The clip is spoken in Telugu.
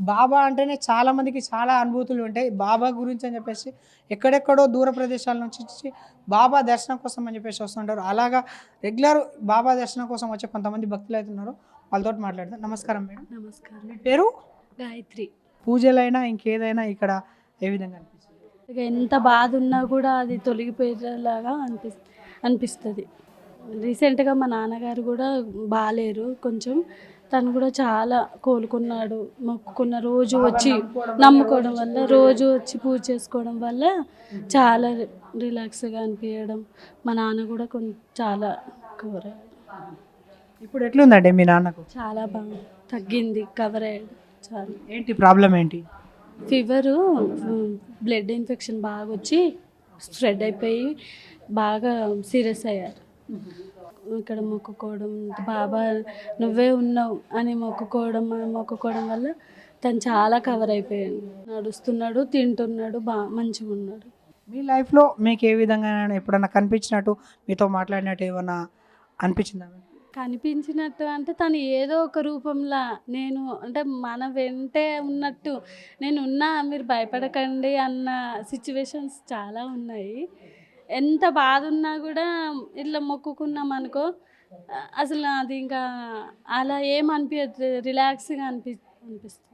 బాబా అంటేనే చాలా మందికి చాలా అనుభూతులు ఉంటాయి. బాబా గురించి అని చెప్పేసి ఎక్కడెక్కడో దూర ప్రదేశాల నుంచి బాబా దర్శనం కోసం అని చెప్పేసి వస్తుంటారు. అలాగా రెగ్యులర్ బాబా దర్శనం కోసం వచ్చే కొంతమంది భక్తులు అయితే ఉన్నారు. వాళ్ళతో మాట్లాడదాం. నమస్కారం మేడం. నమస్కారం. మీ పేరు? గాయత్రి. పూజలైనా ఇంకేదైనా ఇక్కడ ఏ విధంగా అనిపిస్తుంది? ఇక ఎంత బాధ ఉన్నా కూడా అది తొలగిపోయేలాగా అనిపి అనిపిస్తుంది. రీసెంట్గా మా నాన్నగారు కూడా బాగాలేరు కొంచెం తను కూడా చాలా కోలుకున్నాడు. మొక్కుకున్న రోజు వచ్చి నమ్ముకోవడం వల్ల రోజు వచ్చి పూజ చేసుకోవడం వల్ల చాలా రిలాక్స్గా అనిపించడం మా నాన్న కూడా కొంచెం చాలా కవర్ ఇప్పుడు ఎట్లుందండి మీ నాన్నకు? చాలా బాగా తగ్గింది కవర్ అయ్యాడు. చాలా. ఏంటి ప్రాబ్లం ఏంటి? ఫీవరు బ్లడ్ ఇన్ఫెక్షన్ బాగా వచ్చి స్ప్రెడ్ అయిపోయి బాగా సీరియస్ అయ్యారు. ఇక్కడ మొక్కుకోవడం బాబా నువ్వే ఉన్నావు అని మొక్కుకోవడం మొక్కుకోవడం వల్ల తను చాలా కవర్ అయిపోయాడు. నడుస్తున్నాడు తింటున్నాడు బా మంచిగా ఉన్నాడు. మీ లైఫ్లో మీకు ఏ విధంగా ఎప్పుడన్నా కనిపించినట్టు మీతో మాట్లాడినట్టు ఏమన్నా అనిపించిందా? కనిపించినట్టు అంటే తను ఏదో ఒక రూపంలో నేను అంటే మన వెంటే ఉన్నట్టు నేను ఉన్నా మీరు భయపడకండి అన్న సిచ్యువేషన్స్ చాలా ఉన్నాయి. ఎంత బాధ ఉన్నా కూడా ఇట్లా మొక్కుకున్నాం అనుకో అసలు అది ఇంకా అలా ఏం అనిపించదు రిలాక్స్గా అనిపి అనిపిస్తుంది.